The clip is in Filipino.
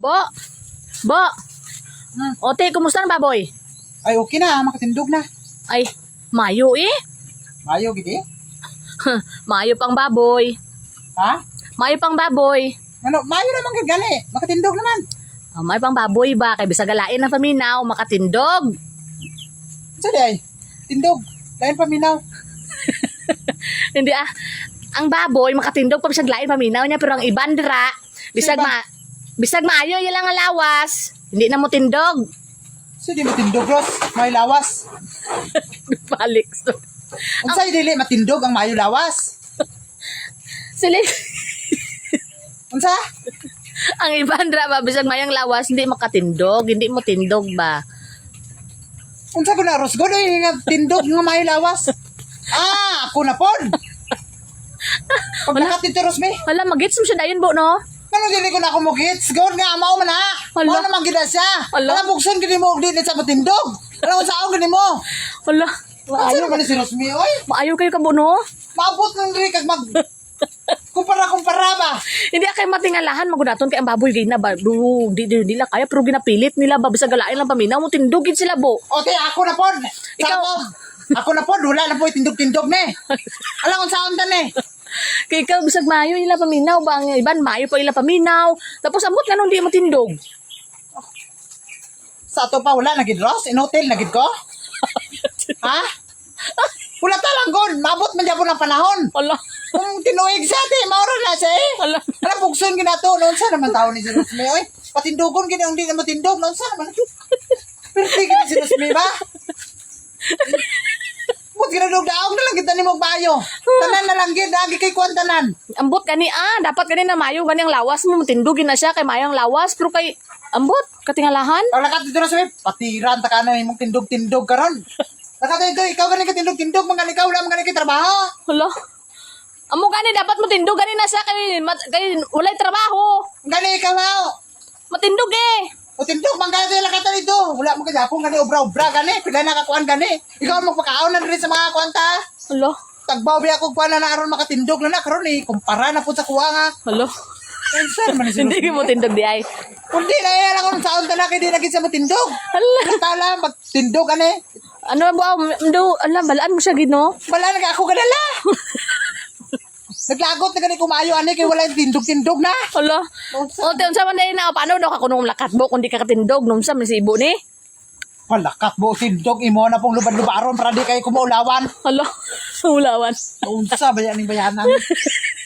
Bo! Bo! Hmm. Ote, kumusta na baboy? Ay, okay na. Makatindog na. Ay, mayo eh. Mayo, gidi. mayo pang baboy. Ha? Mayo pang baboy. Ano, mayo naman gid gani. Makatindog naman. Oh, mayo pang baboy ba? Kay bisag galain ng paminaw, makatindog. Sa ay. Tindog. Lain paminaw. Hindi ah. Ang baboy, makatindog pa bisag lain paminaw niya. Pero ang iban dira, bisag ma... Bisag maayo, yun lang ang lawas. Hindi na mo tindog. So, di matindog, Ros. May lawas. Balik. Unsay dili matindog ang mayo lawas. Sili. Unsa? ang iban dira ba, bisag mayang lawas, hindi makatindog. Hindi mo tindog ba? Unsa ko na, Ros? Godo yung nga tindog nga mayo lawas. Ah, ako na pod. Pag lakat dito, Ros, me. Wala, magits mo siya dayon bo, no? Ano dili ko na ako mugits? Gawin nga, mao man ha. Hala. Mao naman gina siya. Hala. Alam, bukson gini mo, di sa matindog. Alam mo sa ako gini mo. Wala. Ano Maayo, naman ni si Rosmi, oy? maayo kayo ka, bo, no? Maabot ng diri kag mag... Kumpara-kumpara ba? Hindi kay matingalahan magudaton kay ang baboy gina ba du di di nila kaya pero ginapilit nila ba bisag galain lang paminaw mo tindugin sila bo. O, te, ako na pod. Ikaw-. Ako na pod, wala na po tindog-tindog ne. Alam kung saan tan eh. Kay ikaw bisag mayo nila paminaw ba ang iban mayo pa ila paminaw. Tapos amot nga nung di mo tindog. Sa ato pa, wala, nagid Ross? In hotel, nagid ko? ha? Wala talang gon, mabot man dyan po ng panahon. Wala. Kung tinuig sa ate, mauro na siya eh. Wala. Alam, bukson ginato, noon sa naman tao ni si Rosmi, oy. Patindugon gini ang di na matindog, noon sa naman. Pero di gini si Rosmi ba? Ginadog daog na lang kita ni Magbayo. Tanan na lang gid, agi kay kuwan tanan. Ambot gani ah dapat gani na mayo gani ang lawas mo tindugin na siya kay mayo ang lawas pero kay ambot katingalahan. Pag lakat dito Rosmi, patiran ta ka na imong tindog-tindog karon. Lakat dito, ikaw gani ka tindog-tindog, mga ikaw lang mga trabaho. Wala. Amo gani dapat mo tindog gani na siya kay kay walay trabaho. Gani ikaw ha. Matindog eh. O tindog, mangga sila kata dito. Wala mo kajapong gani, obra-obra gani. Pila na kakuan gani. Ikaw ang magpakaon na rin sa mga kwanta. Wala. Tagbaw biya ko kuan na aron makatindog na na karon eh. Kumpara na po sa kuwa nga. Wala. Unsa man Hindi mo tindog di ay. Kundi na yan ako sa unta na kay di nagit sa matindog. Hala. Tala magtindog gani. Ano ba, ando, alam, balaan mo siya gino. Wala na ako ganala. Naglagot na gani kumayo ani kay wala yung tindog-tindog na. Hala. O, te, unsa man dahil na, paano daw ka kunong lakat mo kung di ka katindog, nung sa si ibo ni? Palakat mo tindog imo na pong lubad-lubaron para di kayo kumuulawan. Hala. Ulawan. Unsa ba yan ang bayanan?